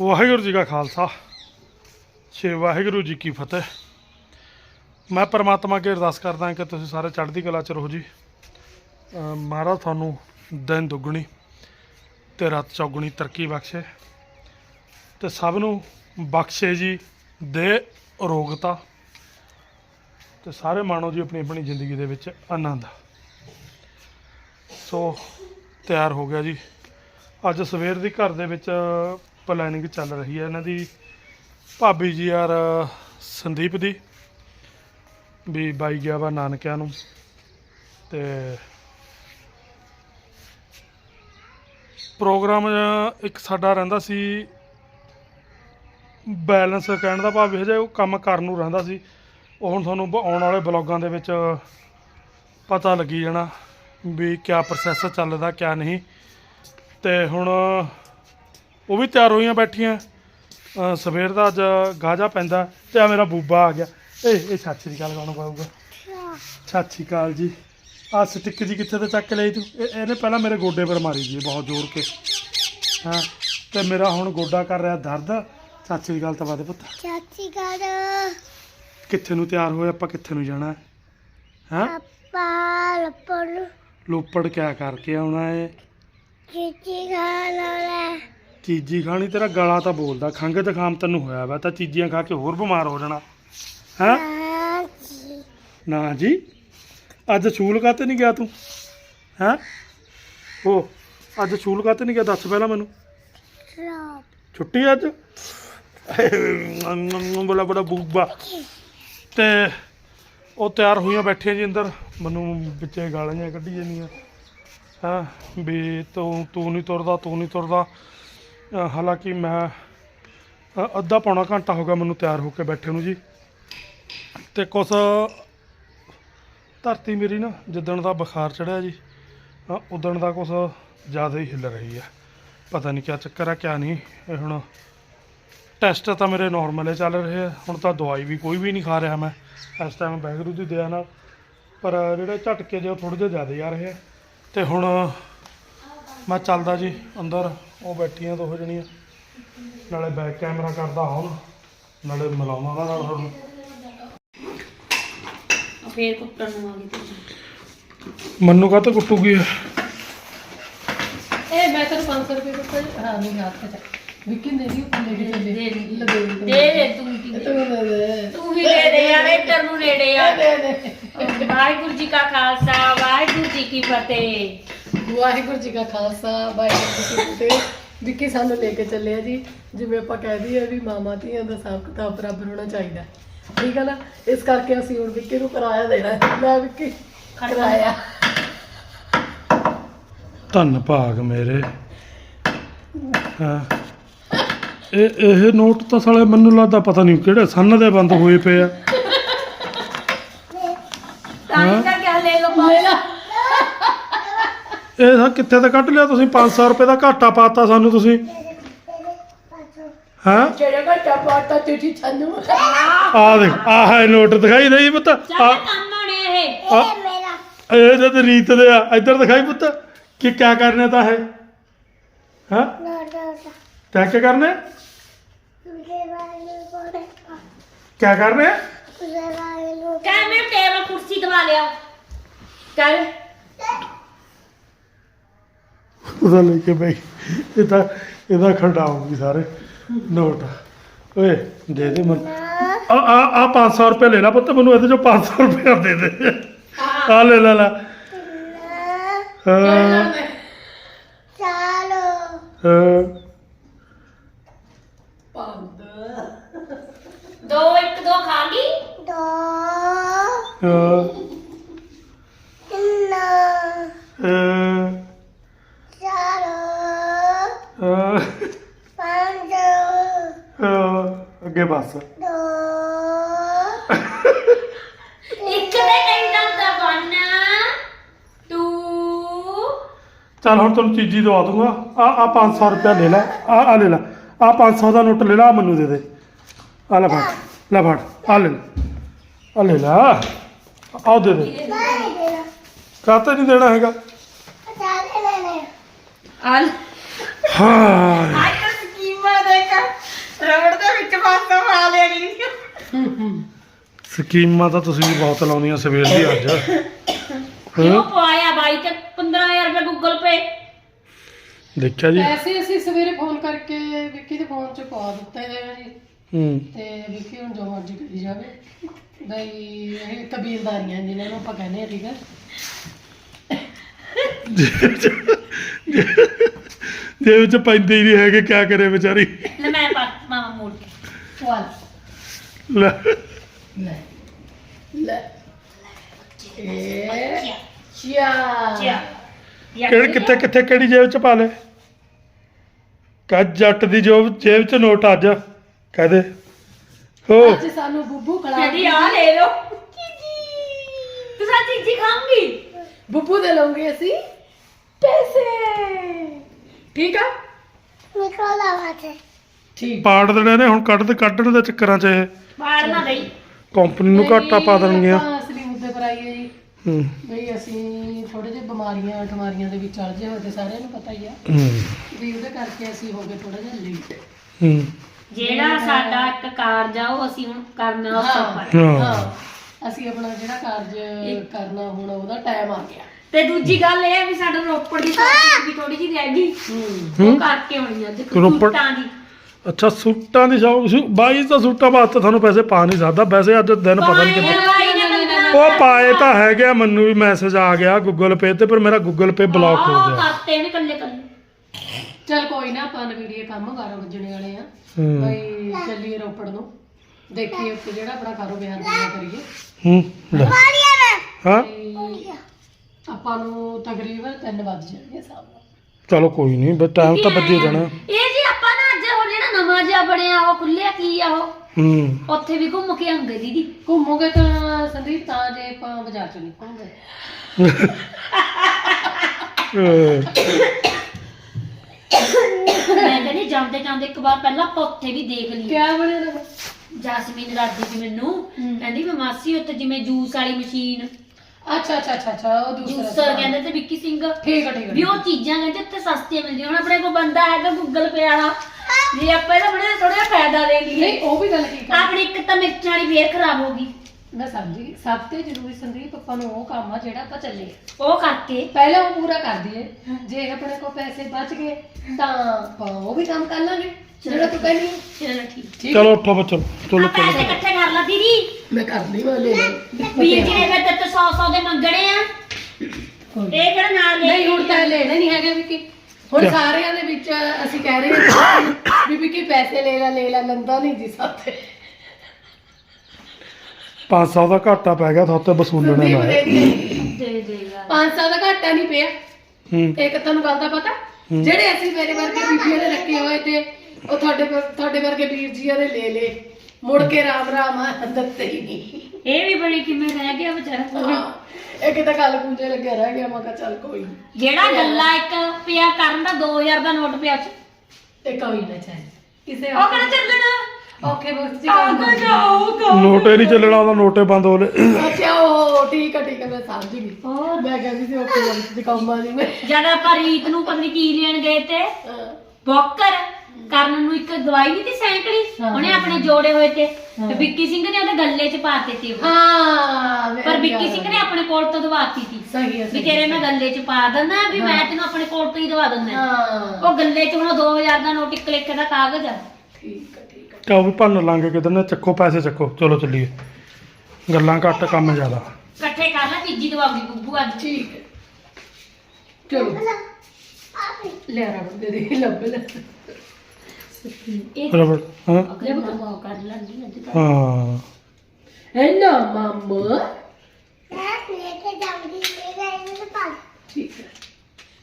ਵਾਹਿਗੁਰੂ ਜੀ ਕਾ ਖਾਲਸਾ। ਸ਼੍ਰੀ ਵਾਹਿਗੁਰੂ ਜੀ ਕੀ ਫਤਿਹ। ਮੈਂ ਪਰਮਾਤਮਾ ਅੱਗੇ ਅਰਦਾਸ ਕਰਦਾ ਕਿ ਤੁਸੀਂ ਸਾਰੇ ਚੜ੍ਹਦੀ ਕਲਾ ਚ ਰਹੋ ਜੀ। ਮਹਾਰਾਜ ਤੁਹਾਨੂੰ ਦਿਨ ਦੁੱਗਣੀ ਤੇ ਰਾਤ ਚੌਗਣੀ ਤਰੱਕੀ ਬਖਸ਼ੇ। ਤੇ ਸਭ ਨੂੰ ਬਖਸ਼ੇ ਜੀ ਦੇ ਅਰੋਗਤਾ। ਤੇ ਸਾਰੇ ਮਾਣੋ ਜੀ ਆਪਣੀ ਆਪਣੀ ਜ਼ਿੰਦਗੀ ਦੇ ਵਿੱਚ ਆਨੰਦ। ਸੋ ਤਿਆਰ ਹੋ ਗਿਆ ਜੀ। ਅੱਜ ਸਵੇਰ ਦੀ ਘਰ ਦੇ ਵਿੱਚ ਪਲੈਨਿੰਗ ਚੱਲ ਰਹੀ ਹੈ। ਇਹਨਾਂ ਦੀ ਭਾਬੀ ਜੀ ਯਾਰ ਸੰਦੀਪ ਦੀ, ਵੀ ਬਾਈ ਗਿਆ ਵਾ ਨਾਨਕਿਆਂ ਨੂੰ ਤੇ ਪ੍ਰੋਗਰਾਮ ਇੱਕ ਸਾਡਾ ਰਹਿੰਦਾ ਸੀ ਬੈਲੈਂਸ ਕਹਿਣ ਦਾ ਭਾਵ ਇਹ ਜਿਹਾ, ਉਹ ਕੰਮ ਕਰਨ ਨੂੰ ਰਹਿੰਦਾ ਸੀ। ਉਹ ਹੁਣ ਤੁਹਾਨੂੰ ਬ- ਆਉਣ ਵਾਲੇ ਬਲੌਗਾਂ ਦੇ ਵਿੱਚ ਪਤਾ ਲੱਗੀ ਜਾਣਾ ਵੀ ਕਿਆ ਪ੍ਰੋਸੈਸ ਚੱਲਦਾ, ਕਿਆ ਨਹੀਂ। ਤੇ ਹੁਣ ਉਹ ਵੀ ਤਿਆਰ ਹੋਈਆਂ ਬੈਠੀਆਂ। ਸਵੇਰ ਦਾ ਅੱਜ ਗਾਜਾ ਪੈਂਦਾ ਤੇ ਆ ਮੇਰਾ ਬੂਬਾ ਆ ਗਿਆ। ਏ ਇਹ ਸਤਿ ਸ਼੍ਰੀ ਅਕਾਲ ਕੌਣ ਪਾਊਗਾ ਸਤਿ ਸ਼੍ਰੀ ਅਕਾਲ ਜੀ। ਆ ਸਟਿੱਕ ਜੀ ਕਿੱਥੇ ਤੇ ਚੱਕ ਲਈ ਤੂੰ? ਇਹ- ਇਹਨੇ ਪਹਿਲਾਂ ਮੇਰੇ ਗੋਡੇ ਪਰ ਮਾਰੀ ਜੀ ਬਹੁਤ ਜ਼ੋਰ ਕੇ। ਹਾਂ? ਤੇ ਮੇਰਾ ਹੁਣ ਗੋਡਾ ਕਰ ਰਿਹਾ ਦਰਦ। ਸਤਿ ਸ਼੍ਰੀ ਅਕਾਲ ਤਾਂ ਬਾਦੇ ਪੁੱਤ। ਚਾਚੀ ਕਰ ਕਿੱਥੇ ਨੂੰ ਤਿਆਰ ਹੋਏ ਆਪਾਂ ਕਿੱਥੇ ਨੂੰ ਜਾਣਾ? ਹੈ? ਹਾਂ ਪਾਪਾ ਲੱਪੜ ਲੋਪੜ ਕਿਆ ਕਰਕੇ ਆਉਣਾ ਏ? ਚੀਚੀ ਖਾਣਾ ਲੈ ਚੀਜੀ ਖਾਣੀ ਤੇਰਾ ਗਲਾ ਤਾਂ ਬੋਲਦਾ ਖੰਘ ਜ਼ੁਕਾਮ ਤੈਨੂੰ ਹੋਇਆ ਵਾ ਤਾਂ ਚੀਜ਼ੀਆਂ ਖਾ ਕੇ ਹੋਰ ਬਿਮਾਰ ਹੋ ਜਾਣਾ। ਹੈਂ? ਨਾ ਜੀ। ਅੱਜ ਸਕੂਲ ਕਾਤੇ ਨਹੀਂ ਗਿਆ ਤੂੰ? ਹੈਂ? ਉਹ ਅੱਜ ਸਕੂਲ ਕਾਤੇ ਨਹੀਂ ਗਿਆ ਦੱਸ ਪਹਿਲਾਂ ਮੈਨੂੰ। ਛੁੱਟੀ ਅੱਜ? ਬੜਾ ਬੜਾ ਬੂਬਾ। ਤੇ ਉਹ ਤਿਆਰ ਹੋਈਆਂ ਬੈਠੀਆਂ ਜੀ ਅੰਦਰ। ਮੈਨੂੰ ਵਿੱਚੇ ਗਾਲਾਂ ਕੱਢੀ ਜਾਂਦੀਆਂ। ਹਾਂ? ਵੀ ਤੂੰ ਤੂੰ ਨਹੀਂ ਤੁਰਦਾ ਤੂੰ ਨਹੀਂ ਤੁਰਦਾ। ਹਾਲਾਂਕਿ ਮੈਂ ਅੱਧਾ ਪੌਣਾ ਘੰਟਾ ਹੋ ਗਿਆ ਮੈਨੂੰ ਤਿਆਰ ਹੋ ਕੇ ਬੈਠੇ ਨੂੰ ਜੀ। ਤੇ ਕੁਛ ਧਰਤੀ ਮੇਰੀ ਨਾ ਜਿੱਦਣ ਦਾ ਬੁਖਾਰ ਚੜਿਆ ਜੀ ਅ, ਉਦਣ ਦਾ ਕੁਛ ਜ਼ਿਆਦਾ ਹੀ ਹਿੱਲ ਰਹੀ ਹੈ ਪਤਾ ਨਹੀਂ ਕਿਆ ਚੱਕਰ ਆ ਕਿਆ ਨਹੀਂ। ਇਹ ਹੁਣ ਟੈਸਟ ਤਾਂ ਮੇਰੇ ਨਾਰਮਲ ਹੀ ਚੱਲ ਰਹੇ ਆ। ਹੁਣ ਤਾਂ ਦਵਾਈ ਵੀ ਕੋਈ ਵੀ ਨਹੀਂ ਖਾ ਰਿਹਾ ਮੈਂ। ਇਸ ਟਾਈਮ ਵਾਹਿਗੁਰੂ ਦੀ ਦਇਆ ਨਾਲ। ਪਰ ਜਿਹੜੇ ਝਟਕੇ ਜਿਹੇ ਥੋੜੇ ਜਿਹਾ ਜ਼ਿਆਦਾ ਆ ਰਹੇ ਆ। ਤੇ ਹੁਣ ਮੈਂ ਚੱਲਦਾ ਜੀ ਅੰਦਰ ਉਹ ਬੈਠੀਆਂ ਦੋ ਜਣੀਆਂ। ਨਾਲੇ ਬੈਕ ਕੈਮਰਾ ਕਰਦਾ ਹੁਣ ਨਾਲੇ ਮਿਲਾਉਂਦਾ ਉਹਨਾਂ ਨਾਲ ਤੁਹਾਨੂੰ ਫੇਰ ਕੁੱਟਣ ਨੂੰ ਆ ਗਈ ਮੰਨੂ ਕਾ ਤਾਂ ਕੁੱਟੂਗੀ ਇਹ? ਮੈਂ ਤੈਨੂੰ 500 ਰੁਪਏ ਦਿੱਤਾ ਹਾਂ ਨਹੀਂ ਹੱਥ ਚ। ਵਿੱਕੀ ਨੇ ਨਹੀਂ ਉੱਪਰ ਲੈ ਕੇ ਚੱਲੇ। ਦੇ ਦੇ। ਦੇ ਦੇ ਤੂੰ ਕੀ ਤੂੰ ਦੇ ਦੇ ਤੂੰ ਹੀ ਦੇ ਦੇ ਯਾਰ ਇੱਧਰ ਨੂੰ ਨੇੜੇ ਆ। ਦੇ ਦੇ ਵਾਹਿਗੁਰੂ ਜੀ ਕਾ ਖਾਲਸਾ ਵਾਹਿਗੁਰੂ ਜੀ ਕੀ ਫਤਿਹ। ਵਾਹਿਗੁਰੂ ਜੀ ਕਾ ਖਾਲਸਾ ਵਾਹਿਗੁਰੂ ਜੀ ਕੀ ਫਤਿਹ। ਵਿੱਕੀ ਸਾਨੂੰ ਲੈ ਕੇ ਚੱਲੇ ਆ ਜੀ ਜਿਵੇਂ ਆਪਾਂ ਕਹਿ ਦਈਏ ਵੀ ਮਾਮਾ ਧੀਆਂ ਦਾ ਹਿਸਾਬ ਕਿਤਾਬ ਬਰਾਬਰ ਹੋਣਾ ਚਾਹੀਦਾ। ਠੀਕ ਹੈ ਨਾ? ਇਸ ਕਰਕੇ ਅਸੀਂ ਹੁਣ ਵਿੱਕੀ ਨੂੰ ਕਿਰਾਇਆ ਦੇਣਾ ਹੈ। ਲੈ ਵਿੱਕੀ ਕਿਰਾਇਆ। ਧੰਨ ਭਾਗ ਮੇਰੇ। ਹਾਂ? ਇਹ ਇਹ ਨੋਟ ਤਾਂ ਸਾਲੇ ਮੈਨੂੰ ਲੱਗਦਾ ਪਤਾ ਨਹੀਂ ਕਿਹੜੇ ਸੰਨ ਦੇ ਬੰਦ ਹੋਏ ਪਏ ਆ। ਤਾਂ ਹੀ ਤਾਂ ਕਿਆ ਲੈ ਲਓ ਲੈ ਲਾ। ਇਹ ਤਾਂ ਕਿੱਥੇ ਤੇ ਕੱਢ ਲਿਆ ਤੁਸੀਂ? 500 ਰੁਪਏ ਦਾ ਘਾਟਾ ਪਾਤਾ ਸਾਨੂੰ ਤੁਸੀਂ। ਹਾਂ? ਜਿਹੜਾ ਘਟਾ ਪਾਟਾ ਚਿੱਠੀ ਛੰਨੂ ਆ ਦੇਖ ਆਹ ਹੈ ਨੋਟ ਦਿਖਾਈ ਨਹੀਂ ਪੁੱਤ। ਚੱਲ ਆ ਕੰਮ ਆਣੇ ਇਹ। ਇਹ ਮੇਰਾ। ਇਹ ਜਦ ਰੀਤ ਦੇ ਆ। ਇੱਧਰ ਦਿਖਾਈ ਪੁੱਤ ਕਿ ਕਿਆ ਕਰਨੇ ਤਾਂ ਹੈ? ਹਾਂ ਨੋਟਾ ਕਰਨੇ? ਵਾਲੇ ਕੋਲੇ ਕਿਆ ਕਰਨੇ? ਤੁਝੇ ਵਾਲੇ ਨੂੰ ਕਹਿ ਮੈਂ ਟੇਬਲ ਕੁਰਸੀ ਦਵਾ ਲਿਆ। ਚੱਲ ਉਹਦਾ ਲੈ ਕੇ ਬਈ ਇਹ ਤਾਂ ਇਹਦਾ ਖੰਡਾਊਗੀ ਸਾਰੇ। ਨੋਟ ਓਏ ਦੇ ਦੇ ਮਨ। ਆ ਆ ਆ 500 ਰੁਪਏ ਲੈ ਲੈ ਪੁੱਤ ਮੈਨੂੰ ਇਹਦੇ ਚੋਂ 500 ਰੁਪਏ ਦੇ ਦੇ। ਆ ਲੈ ਲੈ ਲੈ। ਹਾਂ। ਚਾਲੋ ਹਾਂ। ਪੰਦ ਦੋ ਇੱਕ ਦੋ ਖਾ ਲਈ ਦੋ ਹਾਂ ਤਿੰਨ ਹਾਂ, ਚਾਰ ਹਾਂ, ਪੰਜ ਹਾਂ, ਅੱਗੇ ਬਸ। ਦੋ। ਇੱਕ ਦੇ ਕਹਿੰਦਾ ਤਾਂ ਵਨ ਟੂ ਚੱਲ ਹੁਣ ਤੈਨੂੰ ਚੀਜ਼ੀ ਦਵਾ ਦੂੰਗਾ ਆ ਆ 500 ਰੁਪਏ ਲੈ ਲੈ। ਆ ਆ ਲੈ ਲੈ। ਆ 500 ਦਾ ਨੋਟ ਲੈ ਲੈ ਆਹ ਮੈਨੂੰ ਦੇ ਦੇ। ਆ ਲੈ ਫੜ ਲੈ ਫੜ ਆ ਲੈ ਲੈ। ਆ ਲੈ ਲੈ। ਆ ਦੇ ਦੇ। ਕਾਤੇ ਨਹੀਂ ਦੇਣਾ ਹੈਗਾ? ਹਾਂ ਤਾਂ ਰੋਡ ਦੇ ਵਿੱਚ ਫਾਸਾ ਪਾ ਲੈਣੀ। ਸਕੀਮਾਂ ਤਾਂ ਤੁਸੀਂ ਵੀ ਬਹੁਤ ਲਾਉਂਦੀਆਂ ਸਵੇਰ ਦੀ ਅੱਜ। ਕਿਉਂ ਹੈਂ? ਬਾਈ ਤੇ 15000 ਰੁਪਏ ਗੂਗਲ ਪੇ ਦੇਖਿਆ ਜੀ। ਪੈਸੇ ਅਸੀਂ ਸਵੇਰੇ ਫੋਨ ਕਰਕੇ ਵਿੱਕੀ ਦੇ ਫੋਨ 'ਚ ਪਾ ਦਿੱਤੇ ਜੀ। ਹੂੰ। ਤੇ ਵਿੱਕੀ ਹੁਣ ਜੋ ਮਰਜ਼ੀ ਕਰੀ ਜਾਵੇ। ਬਈ ਇਹ ਕਬੀਲਦਾਰੀਆਂ ਜਿਨ੍ਹਾਂ ਨੂੰ ਆਪਾਂ ਕਹਿੰਦੇ ਆ ਠੀਕ ਹੈ। ਜੇ ਵਿੱਚ ਪੈਂਦੇ ਹੀ ਨਹੀਂ ਹੈਗੇ ਕਿਆ ਕਰੇ ਵਿਚਾਰੀ? ਲੈ ਮੈਂ ਪਾ ਮਾਮਾ ਮੋੜ ਕੇ। ਵਾਲ ਲੈ। ਲੈ। ਲੈ। ਇਹ ਚਿਆ ਚਿਆ ਕਿਹੜੇ ਕਿੱਥੇ ਕਿੱਥੇ ਕਿਹੜੀ ਜੇਬ ਚ ਪਾ ਲੇ? ਕਹ ਜੱਟ ਦੀ ਜੋਬ ਜੇਬ ਚ ਨੋਟ ਅੱਜ। ਕਹਦੇ ਹੋ। ਅੱਜ ਸਾਨੂੰ ਬੁੱਬੂ ਖਿਲਾ ਕਹਿੰਦੀ ਆ ਲੈ ਲੋ ਤੂੰ ਸਾ ਚੀਜ਼ੀ ਖਾਉਂਗੀ ਬੁੱਬੂ ਦੇ ਲਵਾਂਗੇ ਅਸੀਂ ਪੈਸੇ ਠੀਕ ਆ ਨਿਕੋਲਾ ਵਾਤੇ ਠੀਕ ਪਾੜ ਦੇਣੇ ਨੇ ਹੁਣ ਕੱਢ ਕੱਢਣ ਦੇ ਚੱਕਰਾਂ ਚ ਇਹ ਬਾੜ ਨਾ ਦੇਈ ਕੰਪਨੀ ਨੂੰ ਘਾਟਾ ਪਾ ਦੇਣਗੀਆਂ ਆਪਾਂ ਅਸਲੀ ਮੁੱਦੇ ਪਰ ਆਈਏ ਜੀ ਹੂੰ ਬਈ ਅਸੀਂ ਥੋੜੇ ਜਿਹੇ ਬਿਮਾਰੀਆਂ ਠਮਾਰੀਆਂ ਦੇ ਵਿੱਚ ਅਲਝੇ ਹੋਏ ਤੇ ਸਾਰਿਆਂ ਨੂੰ ਪਤਾ ਹੀ ਆ ਹੂੰ ਵੀ ਉਹਦੇ ਕਰਕੇ ਅਸੀਂ ਹੋ ਗਏ ਥੋੜਾ ਜਿਹਾ ਲੇਟ ਹੂੰ ਜਿਹੜਾ ਸਾਡਾ ਇੱਕ ਕਾਰਜ ਆ ਉਹ ਅਸੀਂ ਹੁਣ ਕਰਨਾ ਉਹ ਹਾਂ ਅਸੀਂ ਆਪਣਾ ਜਿਹੜਾ ਕਾਰਜ ਕਰਨਾ ਹੁਣ ਉਹਦਾ ਟਾਈਮ ਆ ਗਿਆ। ਤੇ ਦੂਜੀ ਗੱਲ ਇਹ ਆ ਵੀ ਸਾਡਾ ਰੋਪੜ ਦੀ ਸ਼ਾਪਿੰਗ ਵੀ ਥੋੜੀ ਜਿਹੀ ਰਹਿ ਗਈ। ਹੂੰ। ਉਹ ਕਰਕੇ ਹੋਣੀ ਅੱਜ ਰੋਪੜ- ਸੂਟਾਂ ਦੀ। ਅੱਛਾ ਸੂਟਾਂ ਦੀ ਸ਼ੌਪ ਸੀ। ਬਾਈ ਤਾਂ ਸੂਟਾਂ ਵਾਸਤੇ ਤੁਹਾਨੂੰ ਪੈਸੇ ਪਾ ਨਹੀਂ ਸਕਦਾ। ਵੈਸੇ ਅੱਜ ਦਿਨ ਪਤਾ ਨਹੀਂ ਕਿੱਦਾਂ ਬਾਈ ਨੇ ਬੰਦਾ ਉਹ ਪਾਏ ਤਾਂ ਹੈਗੇ ਆ, ਮੈਨੂੰ ਵੀ ਮੈਸੇਜ ਆ ਗਿਆ ਗੂਗਲ ਪੇ ਤੇ ਪਰ ਮੇਰਾ ਗੂਗਲ ਪੇ ਬਲੌਕ ਹੋ ਗਿਆ। ਕਰਤੇ ਨੇ ਕੱਲੇ ਕੱਲੇ ਚਲ ਕੋਈ ਨਾ ਆਪਾਂ ਨਵੀੜੀਏ ਕੰਮ 12 ਵੱਜਣੇ ਵਾਲੇ ਆ। ਹੂੰ। ਬਈ ਚੱਲੀਏ ਰੋਪੜ ਨੂੰ। ਦੇਖੀਏ ਉੱਥੇ ਜਿਹੜਾ ਆਪਣਾ ਕਾਰੋਬਾਰ ਪੂਰਾ ਕਰੀਏ। ਹੂੰ ਲੈ। ਹਾਂ? ਤੇ ਆਪਾਂ ਨੂੰ ਤਕਰੀਬਨ 3 ਵੱਜ ਜਾਣਗੇ ਸਾਹਮਣੇ ਚਲੋ ਕੋਈ ਨਹੀਂ ਬਸ ਟਾਈਮ ਤਾਂ ਬੱਜੇ ਜਾਣਾ। ਇਹ ਜੀ ਆਪਾਂ ਨਾ ਅੱਜ ਉਹ ਜਿਹੜਾ ਨਵਾਂ ਜਿਹਾ ਬਣਿਆ ਉਹ ਖੁੱਲਿਆ ਕੀ ਆ ਉਹ? ਹੂੰ। ਉੱਥੇ ਵੀ ਘੁੰਮ ਕੇ ਆਉਂਗੇ ਦੀਦੀ। ਘੁੰਮੋਗੇ ਤਾਂ ਸੰਦੀਪ ਤਾਂ ਜੇ ਆਪਾਂ ਬਾਜ਼ਾਰ ਚ ਨਿਕਲਾਂਗੇ। ਮੈਂ ਕਹਿੰਦੀ ਜਾਂਦੇ ਜਾਂਦੇ ਇੱਕ ਵਾਰ ਪਹਿਲਾਂ ਆਪਾਂ ਉੱਥੇ ਵੀ ਦੇਖ ਲਈ ਕਿਆ ਬਣਿਆ ਦਾ ਜਸਮੀਨ ਰਾਦੀ ਸੀ ਮੈਨੂੰ। ਕਹਿੰਦੀ ਵੀ ਮਾਸੀ ਉੱਥੇ ਜਿਵੇਂ ਜੂਸ ਵਾਲੀ ਮਸ਼ੀਨ। ਅੱਛਾ ਅੱਛਾ ਅੱਛਾ ਅੱਛਾ ਉਹ ਦੂਸਰਾ ਜੂਸਰ ਕਹਿੰਦੇ ਤੇ ਵਿੱਕੀ ਸਿੰਘ। ਠੀਕ ਹੈ ਠੀਕ ਹੈ ਵੀ ਉਹ ਚੀਜ਼ਾਂ ਕਹਿੰਦੇ ਉੱਥੇ ਸਸਤੀਆਂ ਮਿਲਦੀਆਂ। ਹੁਣ ਆਪਣੇ ਕੋਲ ਬੰਦਾ ਹੈਗਾ ਗੂਗਲ ਪੇ ਵਾਲਾ। ਜੇ ਆਪਾਂ ਇਹਦਾ ਬੜਾ ਥੋੜਾ ਜਿਹਾ ਫਾਇਦਾ ਲੈ ਲਈਏ ਨਹੀਂ ਉਹ ਵੀ ਗੱਲ ਠੀਕ ਹੈ ਆਪਣੀ ਇੱਕ ਤਾਂ ਮਿਰਚਾਂ ਵਾਲੀ ਫੇਰ ਖਰਾਬ ਹੋ ਗਈ। ਮੈਂ ਸਮਝੀ। ਸਭ ਤੋਂ ਜ਼ਰੂਰੀ ਸੰਦੀਪ ਆਪਾਂ ਨੂੰ ਉਹ ਕੰਮ ਆ ਜਿਹੜਾ ਆਪਾਂ ਚੱਲੇ ਉਹ ਕਰਕੇ। ਪਹਿਲਾਂ ਉਹ ਪੂਰਾ ਕਰ ਦਈਏ। ਜੇ ਆਪਣੇ ਕੋਲ ਪੈਸੇ ਬਚ ਗਏ ਤਾਂ ਆਪਾਂ ਉਹ ਵੀ ਕੰਮ ਕਰ ਲਾਂਗੇ। ਜਿਹੜਾ ਤੂੰ ਕਹਿੰਦੀ। ਚਲੋ ਠੀਕ। ਚਲੋ ਉੱਠੋ ਬੱਚੋ ਚਲੋ ਪੈਸੇ ਚਲੋ। ਇਕੱਠੇ ਕਰ ਲਾ ਦੀਦੀ। ਮੈਂ ਕਰ ਲਈ ਮੈਂ ਲੈ ਲੈ ਵੀਰ ਜੀ ਨੇ ਫਿਰ ਤੇ 100 100 ਦੇ ਮੰਗਣੇ ਆ ਇਹ ਕਿਹੜਾ ਨਾਲ ਲੈ ਨਹੀਂ ਹੁਣ ਤਾਂ ਲੈਣੇ ਨਹੀਂ ਹੈਗੇ ਵੀ ਹੁਣ ਕਿਆ? ਸਾਰਿਆਂ ਦੇ ਵਿੱਚ ਅਸੀਂ ਕਹਿ ਰਹੇ ਹਾਂ ਵੀ ਵੀ ਕਿ ਪੈਸੇ ਲੈ ਲੈ ਲੈ ਲੈ ਲੰਦਾ ਨਹੀਂ ਜੀ ਸਾਥੇ। 500 ਦਾ ਘਾਟਾ ਪੈ ਗਿਆ ਤੁਹਾਤੇ ਵਸੂਲਣੇ ਸੰਦੀਪ ਦੇ ਦੇ। ਦੇ ਦੇਗਾ 500 ਦਾ ਘਾਟਾ ਨਹੀਂ ਪਿਆ। ਹੂੰ। ਇੱਕ ਤੁਹਾਨੂੰ ਗੱਲ ਦਾ ਪਤਾ? ਹੂੰ। ਜਿਹੜੇ ਅਸੀਂ ਮੇਰੇ ਵਰਗੇ ਬੀਬੀਆਂ ਨੇ ਰੱਖੇ ਹੋਏ ਤੇ ਉਹ ਤੁਹਾਡੇ ਵਰ- ਤੁਹਾਡੇ ਵਰਗੇ ਵੀਰ ਜੀਆਂ ਨੇ ਲੈ ਲੇ। ਮੁੜ ਕੇ ਰਾਮ ਰਾਮ ਆ ਦਿੱਤੇ ਹੀ ਨਹੀਂ। ਇਹ ਵੀ ਬੜੀ ਕਿਵੇਂ ਰਹਿ ਗਿਆ ਵਿਚਾਰਾ ਹਾਂ, ਇਹ ਕਿਤੇ ਗੱਲ ਗੁੰਜੇ ਲੱਗਿਆ ਰਹਿ ਗਿਆ ਮੈਂ ਕਿਹਾ ਚੱਲ ਕੋਈ ਜਿਹੜਾ ਗੱਲਾ ਇੱਕ ਪਿਆ ਕਰਨ ਦਾ 2000 ਦਾ ਨੋਟ ਪਿਆ ਚ ਇਹ ਕੋਈ ਨਾ ਚਾਹੇ ਕਿਸੇ ਉਹ ਕਹਿੰਦਾ ਚੱਲਣਾ? ਓਕੇ ਬਸ ਜੀ। ਜਾਊਗਾ ਨੋਟੇ ਨਹੀਂ ਚੱਲਣਾ ਉਹਦਾ ਨੋਟੇ ਬੰਦ ਹੋ ਲਏ। ਅੱਛਾ ਉਹ ਠੀਕ ਹੈ ਠੀਕ ਹੈ ਮੈਂ ਸਮਝ ਗਈ। ਹੋਰ? ਮੈਂ ਕਹਿੰਦੀ ਸੀ ਓਕੇ ਬਸ ਜੀ ਕੰਮ ਆ ਜੀ ਮੈਂ। ਜਦ ਆਪਾਂ ਰੀਤ ਨੂੰ ਪਤਾ ਨੀ ਕੀ ਲੈਣ ਗਏ ਤੇ ਹਾਂ। ਬੋਕਰ। ਕਰਨ ਨੂੰ ਇੱਕ ਦਵਾਈ ਨਹੀਂ ਤੀ ਸੈਂਕੜੀ? ਹਾਂ, ਉਹਨੇ ਆਪਣੇ ਜੋੜੇ ਹੋਏ ਤੇ ਹਾਂ। ਤੇ ਵਿੱਕੀ ਸਿੰਘ ਨੇ ਉਹਦੇ ਗੱਲੇ 'ਚ ਪਾ ਦਿੱਤੀ ਉਹ। ਹਾਂ ਪਰ ਵਿੱਕੀ ਸਿੰਘ ਨੇ ਆਪਣੇ ਕੋਲ ਤੋਂ ਦਵਾਤੀ ਸੀ ਸਹੀ ਹੈ ਵੀ ਸਹੀ ਤੇਰੇ ਮੈਂ ਗੱਲੇ 'ਚ ਪਾ ਦਿੰਦਾ ਵੀ ਮੈਂ ਹਾਂ। ਤੈਨੂੰ ਆਪਣੇ ਕੋਲ ਤੋਂ ਹੀ ਦਵਾ ਦਿੰਦਾ। ਹਾਂ। ਉਹ ਗੱਲੇ 'ਚ ਹੁਣ 2000 ਦਾ ਨੋਟ ਇੱਕ ਲਿਖ ਦਾ ਕਾਗਜ਼ ਆ। ਠੀਕ ਹੈ ਠੀਕ ਹੈ। ਕਹੋ ਵੀ ਭੰਨ ਲਾਂਗੇ ਕਿਧਰ ਨੇ ਚੱਕੋ ਪੈਸੇ ਚੱਕੋ। ਚਲੋ ਚੱਲੀਏ। ਗੱਲਾਂ ਘੱਟ ਕੰਮ ਜ਼ਿਆਦਾ। ਇਕੱਠੇ ਕਰ ਲੈ ਤੀਜੀ ਦਵਾਉਗੀ ਬੁੱਬੂ ਅੱਜ। ਠੀਕ ਹੈ। ਚਲੋ। ਲੈ ਰਬੜ ਦੇ ਦੇ ਲੱਭ ਲੈ। ਰਬੜ ਹਾਂ। ਤਾਂ ਹਾਂ। ਹੈ ਨਾ ਮਾਮਾ? ਠੀਕ ਹੈ।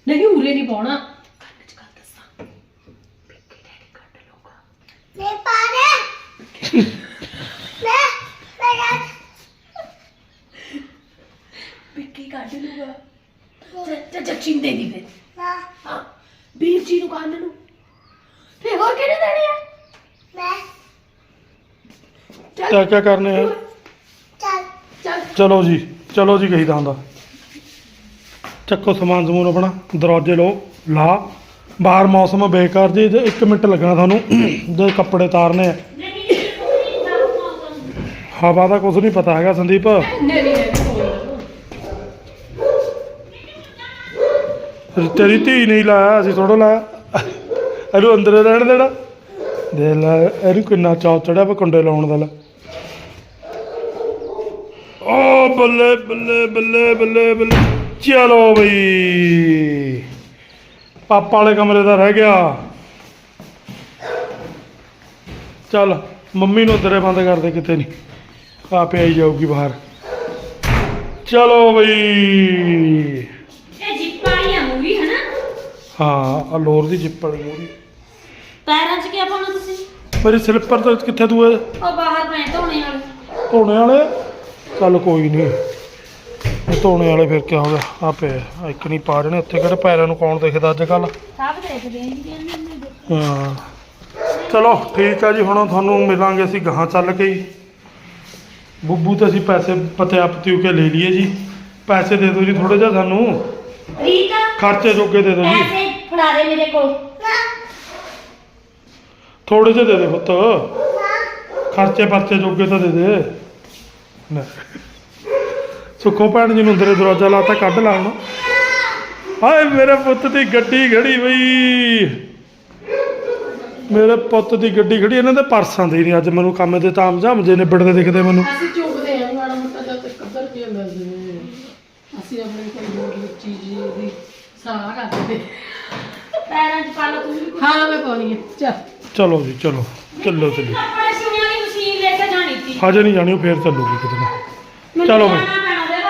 ਨਹੀਂ ਉਰੇ ਨਹੀਂ ਪਾਉਣਾ। ਕੰਨ ਚ ਗੱਲ ਦੱਸਾਂ। ਪਿੱਕੀ ਡੈਡੀ ਕੱਢ ਲਊਗਾ। ਮੈਂ ਪਾ ਦੇ ਮੈਂ ਮੈਂ ਪਿੱਕੀ ਕੱਢ ਲਊਗਾ। ਚ ਚ ਚਿੰਦੇ ਦੀ ਫਿਰ। ਨਾ ਹਾਂ। ਵੀਰ ਜੀ ਨੂੰ ਕੰਨ ਨੂੰ। ਫੇ ਹੋਰ ਕਿਹੜੇ ਦੇਣੇ ਆ? ਮੈਂ। ਕਿਆ ਕਿਆ ਕਰਨੇ ਹੈ ਚੱਲ। ਚੱਲ। ਚਲੋ ਜੀ ਚਲੋ ਜੀ ਕਹੀਦਾ ਹੁੰਦਾ ਚੱਕੋ ਸਮਾਨ ਸਮੂਨ ਆਪਣਾ ਦਰਵਾਜ਼ੇ ਲੋ ਲਾ। ਬਾਹਰ ਮੌਸਮ ਬੇਕਾਰ ਜੀ ਤੇ 1 ਮਿੰਟ ਲੱਗਣਾ ਤੁਹਾਨੂੰ ਜੇ ਕੱਪੜੇ ਤਾਰਨੇ ਆ। ਹਵਾ ਦਾ ਕੁਝ ਨਹੀਂ ਪਤਾ ਹੈਗਾ ਸੰਦੀਪ। ਨਹੀਂ ਨਹੀਂ। ਤੇਰੀ ਧੀ ਨਹੀਂ ਲਾਇਆ ਅਸੀਂ ਥੋੜਾ ਲਾਇਆ। ਇਹਨੂੰ ਅੰਦਰ ਰਹਿਣ ਦੇਣਾ। ਦੇ ਲੈ, ਇਹਨੂੰ ਕਿੰਨਾ ਚਾਅ ਚੜਿਆ ਵਾ ਕੁੰਡੇ ਲਾਉਣ ਦਾ ਲੈ। ਓ ਬੱਲੇ ਬੱਲੇ ਬੱਲੇ ਬੱਲੇ ਬੱਲੇ। ਚਲੋ ਬਈ। ਪਾਪਾ ਵਾਲੇ ਕਮਰੇ ਦਾ ਰਹਿ ਗਿਆ। ਚੱਲ, ਮੰਮੀ ਨੂੰ ਅੰਦਰੇ ਬੰਦ ਕਰ ਦੇ ਕਿਤੇ ਨਹੀਂ। ਆਪੇ ਆਈ ਜਾਊਗੀ ਬਾਹਰ। ਚਲੋ ਬਈ ਇਹ ਜਿੱਪਾਂ ਵਾਲੀ ਮੂਵੀ ਹੈ ਨਾ ਹਾਂ ਆ ਲੋਰ ਦੀ ਜਿੱਪ ਵਾਲੀ ਮੂਰੀ ਪੈਰਾਂ 'ਚ ਕੀ ਪਾਉਣਾ ਤੁਸੀਂ? ਮੇਰੀ ਸਲਿੱਪਰ ਤਾਂ ਕਿੱਥੇ ਤੂੰ ਇਹ ਉਹ ਬਾਹਰ ਪਏ ਧੋਣੇ ਵਾਲੇ। ਧੋਣੇ ਵਾਲੇ? ਚੱਲ ਕੋਈ ਨਹੀਂ ਇਹ ਧੋਣੇ ਵਾਲੇ ਫਿਰ ਕੀ ਹੋ ਗਿਆ? ਆਪੇ ਇੱਕ ਨਹੀਂ ਪਾ ਰਹੇ ਨੇ ਉੱਥੇ ਕਿਹੜੇ ਪੈਰਾਂ ਨੂੰ ਕੌਣ ਦੇਖਦਾ ਅੱਜ ਕੱਲ ਸਭ ਦੇਖਦੇ ਆਂ ਕਹਿੰਦੇ ਹਾਂ। ਚਲੋ ਠੀਕ ਆ ਜੀ ਹੁਣ ਤੁਹਾਨੂੰ ਮਿਲਾਂਗੇ ਅਸੀਂ ਗਾਹਾਂ ਚੱਲ ਕੇ ਹੀ। ਬੁੱਬੂ ਤੇ ਅਸੀਂ ਪੈਸੇ ਪਤਿਆ ਪਤਿਉ ਕੇ ਲੈ ਲਈਏ ਜੀ। ਪੈਸੇ ਦੇ ਦਿਓ ਜੀ ਥੋੜੇ ਜਿਹਾ ਸਾਨੂੰ। ਰੀਤਾ ਖਰਚੇ ਜੋਗੇ ਦੇ ਦਿਓ ਜੀ। ਪੈਸੇ ਫੜਾ ਦੇ ਮੇਰੇ ਕੋਲ। ਥੋੜੇ ਜਿਹੇ ਦੇ ਦੇ ਪੁੱਤ। ਖਰਚੇ ਪਰਚੇ ਜੋਗੇ ਤਾਂ ਦੇ ਦੇ। ਲੈ। ਸੁੱਖੋ ਭੈਣ ਜੀ ਨੂੰ ਅੰਦਰੇ ਦਰਵਾਜ਼ਾ ਲਾਤਾ ਕੱਢ ਲਾ ਹੁਣ। ਹਾਏ ਮੇਰੇ ਪੁੱਤ ਦੀ ਗੱਡੀ ਖੜੀ ਬਈ ਮੇਰੇ ਪੁੱਤ ਦੀ ਗੱਡੀ ਖੜੀ ਇਹਨਾਂ ਦੇ ਪਰਸਾਂ ਦੀ ਨਹੀਂ ਅੱਜ ਮੈਨੂੰ ਕੰਮ ਦੇ ਤਾਮ ਜਾਮ ਜੇ ਨਿਬੜਦੇ ਦਿਖਦੇ ਮੈਨੂੰ। ਅਸੀਂ ਚੁੱਕਦੇ ਆਂ ਮਾੜਾ ਮੋਟਾ ਤੱਕ ਕਦਰ ਕੀ ਮਿਲ ਜੇ ਅਸੀਂ ਆਪਣੇ ਕੋਈ ਹੋਰ ਚੀਜ਼ ਦੀ ਸਾਹ ਕਰਦੇ ਪੈਰਾਂ 'ਚ ਪਾ ਲਓ ਤੁਸੀਂ ਵੀ ਕੁਛ। ਹਾਂ ਮੈਂ ਪਾਉਣੀ ਹੈ ਚੱਲ। ਚਲੋ ਜੀ ਚਲੋ। ਚੱਲੋ ਚੱਲੀ ਮਸ਼ੀਨ ਲੈ ਕੇ ਜਾਣੀ ਸੀ। ਹਜੇ ਨਹੀਂ ਜਾਣੀ ਉਹ ਫੇਰ ਚੱਲੂਗੀ ਕਿਤੇ ਨਾ। ਚਲੋ ਬਈ।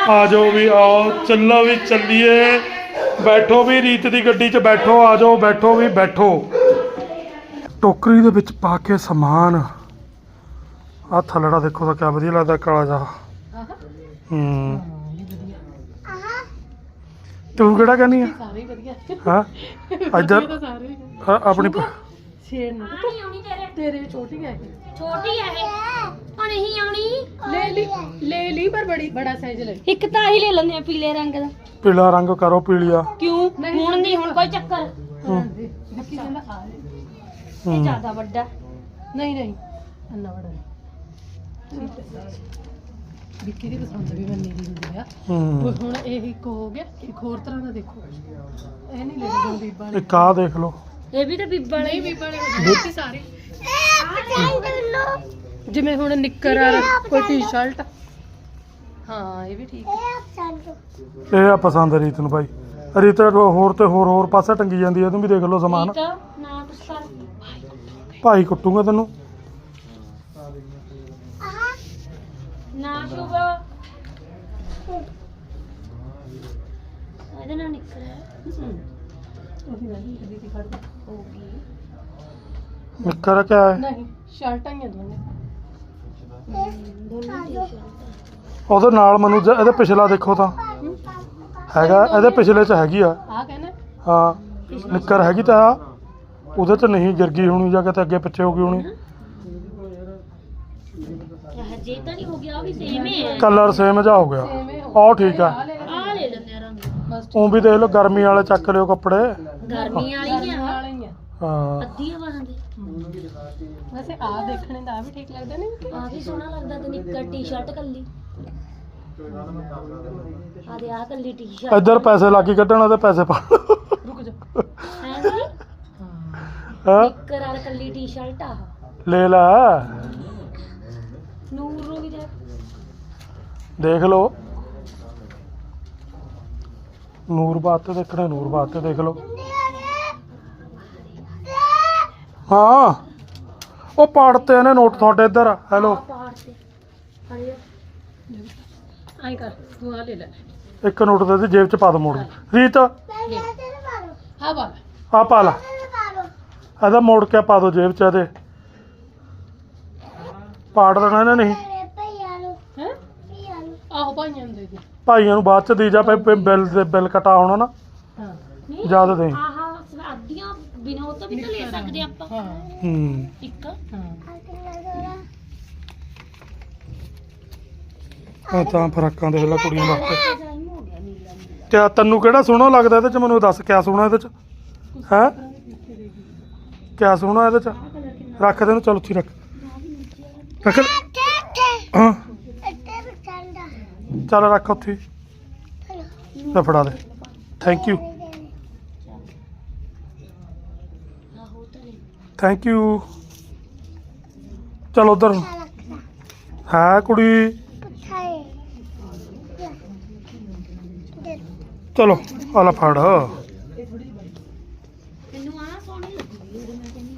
ਆ ਜਾਓ ਵੀ ਆਓ ਚੱਲੋ ਵੀ ਚੱਲੀਏ। ਬੈਠੋ ਵੀ ਰੀਤ ਦੀ ਗੱਡੀ 'ਚ ਬੈਠੋ ਆ ਜਾਓ ਬੈਠੋ ਵੀ ਬੈਠੋ। ਟੋਕਰੀ ਦੇ ਵਿੱਚ ਪਾ ਕੇ ਸਮਾਨ। ਆ ਥੱਲੜਾ ਦੇਖੋ ਤਾਂ ਕਿਆ ਵਧੀਆ ਲੱਗਦਾ ਕਾਲਾ ਜਿਹਾ। ਆਹ। ਹੂੰ। ਤੂੰ ਕਿਹੜਾ ਕਹਿੰਦੀ ਆ? ਸਾਰੇ ਵਧੀਆ। ਹਾਂ ਇੱਧਰ ਤਾਂ ਸਾਰੇ ਆ, ਆਪਣੀ ਪ- ਸ਼ੇਰ ਨੂੰ ਨਹੀਂ ਆਉਣੀ ਤੇਰੇ। ਤੇਰੇ ਛੋਟੀ ਹੈ। ਛੋਟੀ ਹੈ ਇਹ। ਉਹ ਨਹੀਂ ਆਉਣੀ। ਲੈ ਲਈ ਲੈ ਲਈ ਪਰ ਬੜੀ ਬੜਾ ਸਾਈਜ਼ ਲੈ। ਇੱਕ ਤਾਂ ਹੀ ਲੈ ਲੈਂਦੇ ਆ ਪੀਲੇ ਰੰਗ ਦਾ। ਪੀਲਾ ਰੰਗ ਕਰੋ ਪੀਲੀਆ। ਕਿਉਂ। ਹੁਣ ਨਹੀਂ ਹੁਣ ਕੋਈ ਚੱਕਰ। ਹਾਂ ਦੇ ਵਿੱਕੀ ਕਹਿੰਦਾ ਆ ਲੈ। ਇਹ ਹੂੰ। ਜ਼ਿਆਦਾ ਵੱਡਾ। ਨਹੀਂ ਨਹੀਂ ਅੰਨਾ ਬੜਾ ਨਹੀਂ ਠੀਕ ਹੈ। ਵਿੱਕੀ ਦੀ ਪਸੰਦ ਵੀ ਮੰਨੀ ਦੀ ਹੁੰਦੀ ਆ। ਹੂੰ। ਹੁਣ ਇਹ ਇੱਕ ਹੋ ਗਿਆ ਇੱਕ ਹੋਰ ਤਰ੍ਹਾਂ ਦਾ ਦੇਖੋ। ਇਹ ਨਹੀਂ ਲੈ ਲਓ ਬੀਬਾ ਨੇ ਇੱਕ ਆਹ ਦੇਖ ਲਓ। ਇਹ ਵੀ ਤਾਂ ਬੀਬਾ ਨਹੀਂ ਬੀਬਾ ਨੇ ਦੇਖੀ। ਸਾਰੇ। ਜਿਵੇਂ ਹੁਣ ਨਿੱਕਰ ਆ ਕੋਈ ਟੀ-ਸ਼ਰਟ ਹਾਂ ਇਹ ਵੀ ਠੀਕ ਹੈ। ਇਹ ਆ ਪਸੰਦ ਰੀਤ ਨੂੰ ਭਾਈ ਰੀਤ ਹੋਰ ਤੇ ਹੋਰ ਹੋਰ ਪਾਸੇ ਟੰਗੀ ਜਾਂਦੀ ਹੈ ਤੂੰ ਵੀ ਦੇਖ ਲਓ ਸਮਾਨ। ਠੀਕ ਆ ਨਾ ਭਾਈ ਕੁੱਟੂਗਾ ਤੈਨੂੰ ਨਾ ਸ਼ੁਭ ਇਹਦੇ ਨਾਲ ਨਿਕਲ ਉਹਦੀ ਨਹੀਂ ਇਹਦੀ ਕੀ ਖੜ ਹੋਗੀ ਨਿੱਕਰ ਕਿਆ ਹੈ? ਨਹੀਂ ਸ਼ਰਟਾਂ ਹੀ ਆ ਦੋਨੇ। ਦੋਨੋਂ ਟੀ-ਸ਼ਰਟ ਉਹਦੇ ਨਾਲ ਮੈਨੂੰ ਜ- ਇਹਦੇ ਪਿਛਲਾ ਦੇਖੋ ਤਾਂ। ਹੈਗਾ ਇਹਦੇ ਪਿਛਲੇ ਚ ਹੈਗੀ ਆ। ਆ ਕਹਿੰਦਾ? ਹਾਂ ਨਿੱਕਰ ਹੈਗੀ ਤਾਂ ਆ। ਉਹਦੇ ਚ ਨਹੀਂ ਗਿਰ ਗਈ ਹੋਣੀ ਜਾਂ ਕਿਤੇ ਅੱਗੇ ਪਿੱਛੇ ਹੋ ਗਈ ਹੋਣੀ। ਹਜੇ ਤਾਂ ਨਹੀਂ ਹੋ ਗਿਆ ਉਹ ਵੀ ਸੇਮ ਹੀ ਹੈ। ਕਲਰ ਸੇਮ ਜਿਹਾ ਹੋ ਗਿਆ। ਸੇਮ ਹੈ ਉਹ ਠੀਕ ਆ ਉਹ ਵੀ ਦੇਖ ਲਓ ਗਰਮੀ ਵਾਲੇ ਚੱਕ ਲਿਓ ਕੱਪੜੇ। ਗਰਮੀ ਵਾਲੀ ਆ। ਨਾਲ ਹੀ ਆ। ਹਾਂ। ਅੱਧੀਆਂ ਬਾਹਾਂ ਦੇ ਵੈਸੇ ਆ ਦੇਖਣੇ ਦਾ ਆਹ ਵੀ ਠੀਕ ਲੱਗਦਾ ਨਹੀਂ ਕਿ? ਆ ਵੀ ਸੋਹਣਾ ਲੱਗਦਾ ਤੇ ਨਿੱਕਰ ਟੀ-ਸ਼ਰਟ ਕੱਲੀ। ਆ ਦੇ ਆ ਕੱਲੀ ਟੀ-ਸ਼ਰਟ। ਇੱਧਰ ਪੈਸੇ ਕੱਢਣ ਪੈਸੇ ਪਾ ਲਓ। ਰੁਕ ਜਾ। ਹੈ ਜੀ? ਹਾਂ ਹੈਂ। ਨਿੱਕਰ ਵਾਲੀ ਕੱਲੀ ਟੀ-ਸ਼ਰਟ ਆ। ਲੈ ਲੈ। ਨੂਰ ਨੂੰ ਵੀ ਦੇ। ਦੇਖ ਲਓ। ਨੂਰ ਬਾਤ ਤੇ ਦੇਖਣਾ ਨੂਰ ਬਾਤ ਤੇ ਦੇਖ ਲਓ। ਹਾਂ ਉਹ ਪਾੜਤੇ ਇਹਨੇ ਨੋਟ ਤੁਹਾਡੇ ਇੱਧਰ ਹੈਲੋ। ਪਹਾੜ ਤੇ ਹਰੇ ਆਈ ਕਰ ਤੂੰ ਆ ਲੈ ਲੈ। ਇੱਕ ਨੋਟ ਦੇ ਦੀ ਜੇਬ ਚ ਪਾ ਦੋ ਮੋੜ ਕੇ। ਰੀਤ ਹਾਂ ਆ ਪਾ ਲਾ। ਇਹਦਾ ਮੋੜ ਕੇ ਪਾ ਦੋ ਜੇਬ ਚ ਇਹਦੇ। ਪਾੜ ਦੇਣਾ ਇਹਨੇ ਨਹੀਂ। ਹੈ? ਆਹੋ ਭਾਈਆਂ ਨੂੰ ਦੇ ਦੇ ਭਾਈਆਂ ਨੂੰ ਬਾਅਦ ਚ ਦੀ ਜਾ ਪਏ ਬਿੱਲ ਦੇ ਬਿੱਲ ਕਟਾ ਹੋਣਾ ਨਾ। ਨਹੀਂ ਜ਼ਿਆਦਾ ਦੇ ਆਹ ਅੱਧੀਆਂ ਬਿਨਾਂ ਉਹ ਤੋਂ ਵੀ ਤਾਂ ਲੈ ਸਕਦੇ ਆਪਾਂ। ਹਾਂ। ਹੂੰ। ਇੱਕ। ਹਾਂ। ਆ ਤਾਂ ਫਰਾਕਾਂ ਦੇਖ ਲੈ ਕੁੜੀਆਂ ਵਾਸਤੇ। ਕਿਆ ਤੈਨੂੰ ਕਿਹੜਾ ਸੋਹਣਾ ਲੱਗਦਾ ਇਹਦੇ ਚ? ਮੈਨੂੰ ਦੱਸ ਕਿਆ ਸੋਹਣਾ ਇਹਦੇ ਚ? ਹੈ? ਕਿਆ ਸੋਹਣਾ ਇਹਦੇ ਚ? ਰੱਖ ਦੇ ਨੂੰ ਚਲ ਉੱਥੇ ਹੀ ਰੱਖ। ਰੱਖ ਦੇ। ਹਾਂ। ਚੱਲ ਰੱਖ ਉੱਥੇ। ਲੈ ਫੜਾ ਦੇ। ਥੈਂਕ ਯੂ ਥੈਂਕ ਯੂ ਚਲ ਉਧਰ ਹੈ ਕੁੜੀ? ਚਲੋ ਆ ਲੈ ਫੜ।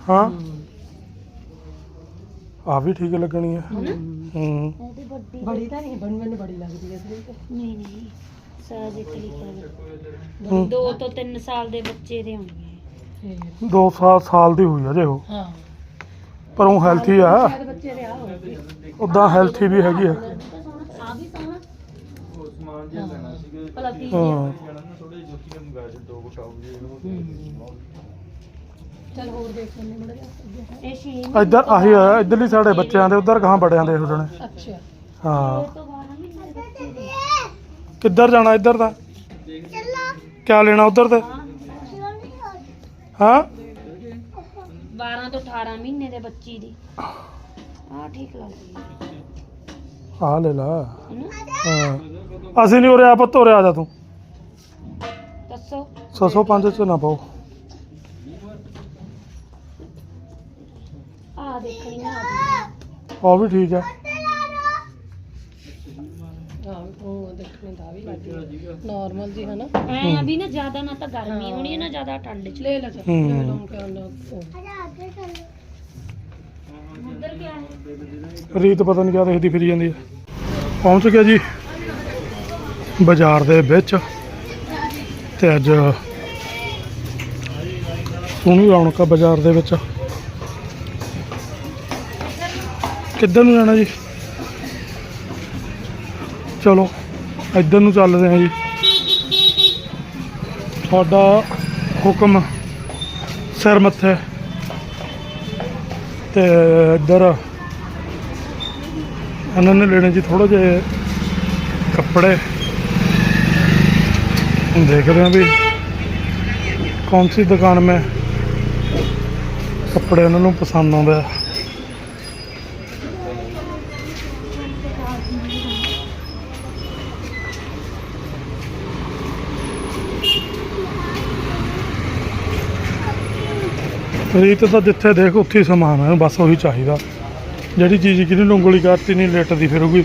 ਹਾਂ। ਆ ਵੀ ਠੀਕ ਲੱਗਣੀ ਹੈ ਹਨਾ? ਹੂੰ। ਇਹਦੀ ਵੱਡੀ ਬੜੀ ਤਾਂ ਨਹੀਂ ਬਣ ਮੈਨੂੰ ਬੜੀ ਲੱਗਦੀ ਹੈ ਇਸ ਲਈ ਨਹੀਂ ਨਹੀਂ ਸਾਜ ਤਰੀਕਾ ਹੂੰ। ਦੋ ਤੋਂ 3 ਸਾਲ ਦੇ ਬੱਚੇ ਦੇ ਹੋਣਗੇ। ਤੇ ਦੋ ਸਾਲ ਸਾਲ ਦੀ ਹੋਈ ਆ ਜੇ ਉਹ। ਹਾਂ। ਪਰ ਉਹ ਹੈਲਥੀ ਆ ਸ਼ਾਇਦ ਬੱਚੇ ਦੇ ਆ ਉਦਾਂ ਹੈਲਥੀ ਵੀ ਹੈਗੀ ਆ। ਆ ਵੀ ਸੋਹਣਾ। ਭਲਾ ਕੀ ਹਾਂ। ਚਲ ਹੋਰ ਦੇਖ ਲੈਂਦੇ ਮੜਾ ਜਾ ਇਹ ਸ਼ੀ ਇੱਧਰ ਆਹੀ ਆ ਇੱਧਰਲੀ ਸਾਡੇ ਬੱਚਿਆਂ ਦੇ ਉਧਰ ਗਾਂ ਬੜਿਆਂ ਦੇ ਹੋ ਜਾਣੇ ਅੱਛਾ। ਹਾਂ। ਤੋਂ 12 ਮਹੀਨੇ ਦੇ ਬੱਚੇ ਦੇ। ਕਿੱਧਰ ਜਾਣਾ ਇੱਧਰ ਦਾ? ਚਲੋ। ਕਿਆ ਲੈਣਾ ਉਧਰ ਤੇ ਹੋ ਹਾਂ? 12 ਤੋਂ 18 ਮਹੀਨੇ ਦੇ ਬੱਚੀ ਦੀ। ਆ ਠੀਕ ਲੱਗਦੀ ਹੈ ਆ। ਲੈ ਲਾ। ਹਨਾ ਹਾਂ। ਅਸੀਂ ਨਹੀਂ ਉਰੇ ਆ ਪੁੱਤ ਉਰੇ ਆ ਜਾ ਤੂੰ। ਦੱਸੋ। 605 ਚ ਨਾ ਪਾਓ ਆ ਦੇਖਣੀ ਆ ਆ ਉਹ ਵੀ ਠੀਕ ਹੈ। ਹਾਂ ਉਹ ਦੇਖਣੇ ਦਾ ਵੀ ਲੱਗਦੀ ਨਾਰਮਲ ਜੀ ਹਨਾ। ਐ ਆ ਵੀ ਨਾ ਜ਼ਿਆਦਾ ਨਾ ਤਾਂ ਗਰਮੀ ਹੋਣੀ ਹੈ ਨਾ ਜ਼ਿਆਦਾ ਠੰਡ ਚ। ਲੈ ਲੈ ਜਾ ਹੂੰ। ਲੈ ਲਓ ਕਿ ਉਹਨਾਂ ਅਜਾ ਅੱਗੇ ਚਲੋ ਉਧਰ ਕੀ ਹੈ? ਰੀਤ ਪਤਾ ਨਹੀਂ ਕਿਆ ਦੇਖਦੀ ਫਿਰੀ ਜਾਂਦੀ ਹੈ ਪਹੁੰਚ ਗਿਆ ਜੀ ਬਾਜ਼ਾਰ ਦੇ ਵਿੱਚ ਤੇ ਅੱਜ ਸੋਹਣੀ ਰੌਣਕ ਆ ਬਾਜ਼ਾਰ ਦੇ ਵਿੱਚ। ਕਿੱਧਰ ਨੂੰ ਜਾਣਾ ਜੀ? ਚਲੋ, ਇੱਧਰ ਨੂੰ ਚੱਲਦੇ ਹਾਂ ਜੀ। ਤੁਹਾਡਾ ਹੁਕਮ ਸਿਰ ਮੱਥੇ ਤੇ ਇੱਧਰ ਇਹਨਾਂ ਨੇ ਲੈਣੇ ਜੀ ਥੋੜੇ ਜਿਹੇ ਕੱਪੜੇ। ਦੇਖਦੇ ਹਾਂ ਵੀ ਕੌਣ ਸੀ ਦੁਕਾਨ ਮੈਂ। ਕੱਪੜੇ ਉਹਨਾਂ ਨੂੰ ਪਸੰਦ ਆਉਂਦੇ ਆ। ਰੀਤ ਤਾਂ ਜਿੱਥੇ ਦੇਖ ਉੱਥੇ ਹੀ ਸਮਾਨ ਹੈ ਬਸ ਉਹੀ ਚਾਹੀਦਾ। ਜਿਹੜੀ ਚੀਜ਼ ਕਿਹਨੂੰ ਨੂੰ ਉਂਗਲੀ ਕਰਤੀ, ਨਹੀਂ ਲੇਟਦੀ ਫਿਰੂਗੀ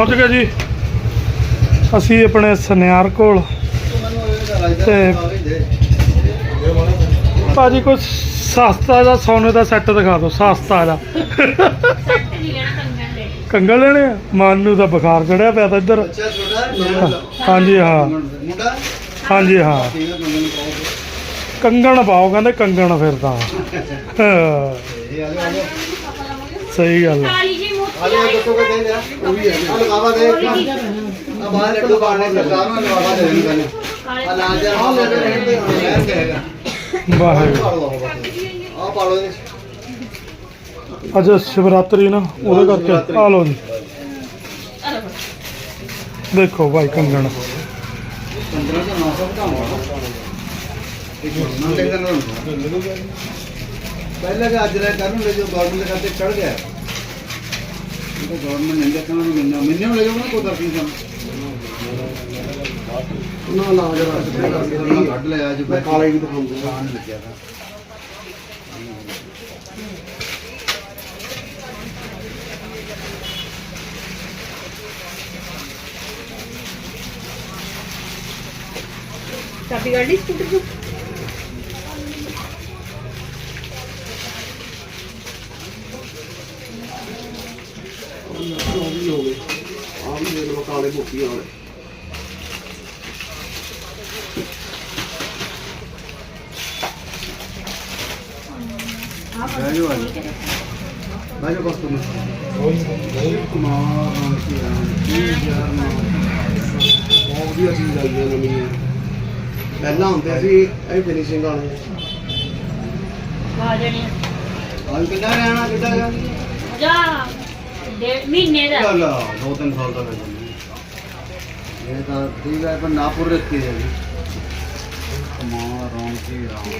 ਪਹੁੰਚ ਗਏ ਜੀ। ਅਸੀਂ ਆਪਣੇ ਸੁਨਿਆਰ ਕੋਲ ਤੇ ਭਾਜੀ ਕੋਈ ਸਸਤਾ ਦਾ ਸੋਨੇ ਦਾ ਸੈੱਟ ਦਿਖਾ ਦਿਓ ਸਸਤਾ ਦਾ ਕੰਗਣ ਲੈਣੇ ਆ? ਮਨ ਨੂੰ ਤਾਂ ਬੁਖਾਰ ਚੜਿਆ ਪਿਆ ਤਾਂ ਇੱਧਰ। ਹਾਂਜੀ ਹਾਂ। ਹਾਂਜੀ ਹਾਂ। ਕੰਗਣ ਪਾਓ ਕਹਿੰਦੇ ਕੰਗਣ ਫਿਰ ਤਾਂ। ਹਾਂ, ਇਹ ਆ ਜਾ ਆ। ਜਾ ਸਹੀ ਗੱਲ ਹੈ ਕਾਲੀ ਜੀ ਆ ਮੋਤੀ ਜਾ ਦੱਸੋ ਕਿ ਦੇ ਦਿਆ ਉਹ ਵੀ ਹੈ ਆ ਲਗਾਵਾ ਦੇ ਆ ਬਾਹਰ ਲੱਡੂ ਪਾਣੇ ਸਰਕਾਰ ਨੂੰ ਲਗਾਵਾ ਦੇ ਦੇਣ ਪਹਿਲੇ ਆ ਲਾ ਜਾ। ਆ ਲੈ ਕੇ ਰਹਿਣ ਦੇ। ਰਹਿਣ ਦੇ ਹੈਗਾ। ਵਾਹਿਗੁਰੂ। ਆ ਪਾ ਲਓ ਇਹਦੇ ਅੱਜ ਸ਼ਿਵਰਾਤਰੀ ਨਾ ਉਹਦੇ ਕਰਕੇ ਆ ਲਓ ਜੀ। ਦੇਖੋ ਭਾਈ ਕੰਗਣ। 15 ਤੋਂ 900 ਘਟਾਉਣਾ ਇਹ ਨਾ। ਲੈ ਦੇਣਾ ਪਹਿਲਾਂ ਕਿ ਅੱਜ ਰਹਿ ਕਰਨ ਲੈ ਜੋ ਗਵਰਨਮੈਂਟ ਦੇ ਖਾਤੇ ਚੜ ਗਿਆ। ਇਹ ਤਾਂ ਗਵਰਨਮੈਂਟ ਨਹੀਂ ਦੇਖਣਾ ਨੂੰ ਮਿਲਣਾ। ਮਿਲਣੇ ਲੈ ਜਾਣਾ ਕੋਈ ਦਰਦੀ ਕੰਮ ਨਾ ਨਾ ਜਰਾ ਕੱਢ ਲਿਆ ਅੱਜ ਮੈਂ ਕਾਲੇ ਵੀ ਦਿਖਾਉਂਗਾ ਲੱਗਿਆ ਤਾਂ ਚਾਬੀ ਗੱਡੀ ਸਕੂਟਰ ਨੂੰ ਵੀ ਦੇਖ ਲਓ ਕਾਲੇ ਭੁੱਕੀ ਵਾਲੇ ਕੁਮਾਰ ਯਾਰ ਨਾ ਬਹੁਤ ਵਧੀਆ ਚੀਜ਼ ਆਈ ਹੈ ਨਵੀਂ। ਹੈ ਪਹਿਲਾਂ ਹੁੰਦੇ ਸੀ ਇਹ ਫਿਨਿਸ਼ਿੰਗ ਵਾਲੇ। ਆ ਜਾਣੀ ਅੱਜ ਕਿੰਨਾ ਰਹਿਣਾ ਕਿੱਦਾਂ ਗਿਆ ਜਾ। ਡੇਢ ਮਹੀਨੇ ਦਾ। ਚੱਲ ਦੋ ਤਿੰਨ ਸਾਲ ਦਾ ਰਹਿ ਇਹ ਤਾਂ ਠੀਕ ਹੈ ਪਰ ਨਾ ਪੂਰੇ ਰੱਖੀ ਹੈ ਜੀ। ਕੁਮਾਰ ਰਾਂਕੀ ਰਾਂਕੀ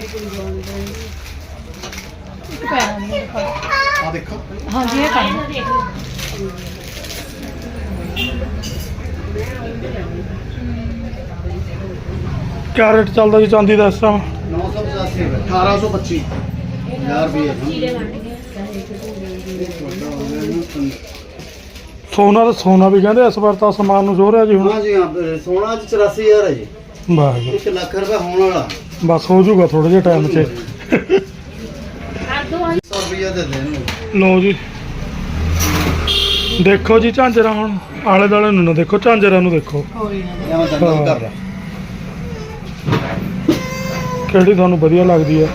ਆ ਦੇਖੋ। ਹਾਂਜੀ ਇਹ ਕਰ ਇਹਨੂੰ ਦੇਖ। ਲਓ। ਕਿਆ ਰੇਟ ਚੱਲਦਾ ਜੀ ਚਾਂਦੀ ਦਾ ਇਸ ਟਾਈਮ 985 1825 ਯਾਰ ਵੀ ਹੈ ਚੀਰੇ ਬਣ ਗਏ ਸੋਨਾ ਤਾਂ ਸੋਨਾ ਵੀ ਕਹਿੰਦੇ ਇਸ ਵਾਰ ਤਾਂ ਸਮਾਨ ਨੂੰ ਜ਼ੋਰ ਹੈ ਜੀ ਹੁਣ। ਹਾਂ ਜੀ ਹਾਂ ਸੋਨਾ ਚ 84000 ਹੈ ਜੀ। ਵਾਹ 1 ਲੱਖ ਰੁਪਏ ਹੋਣ ਵਾਲਾ। ਬਸ ਹੋ ਜਾਊਗਾ ਥੋੜੇ ਜਿਹੇ ਟਾਈਮ 'ਚ ਕਰ ਦੋ 100 ਰੁਪਏ ਦੇ ਦੇ ਇਹਨੂੰ ਲਓ ਜੀ। ਦੇਖੋ ਜੀ ਝਾਂਜਰਾਂ ਹੁਣ। ਆਲੇ ਦਾਲੇ ਨੂੰ ਨਾ ਦੇਖੋ ਝਾਂਜਰਾਂ ਨੂੰ ਦੇਖੋ। ਕਰ ਕਿਹੜੀ ਤੁਹਾਨੂੰ ਵਧੀਆ ਲੱਗਦੀ ਹੈ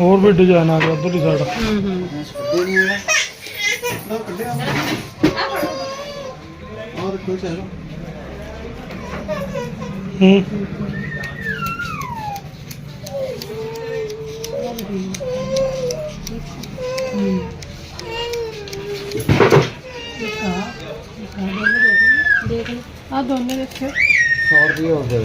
ਹੋਰ ਵੀ ਡਿਜ਼ਾਈਨ ਆ ਗਏ ਉਧਰਲੀ ਸਾਈਡ ਹੂੰ। ਹੂੰ ਕੱਢੇ ਨਹੀਂ ਹੈ ਹੂੰ ਆ ਦੋਨੇ ਦੇਖਿਓ 100 ਰੁਪਏ ਹੋਰ ਦੇ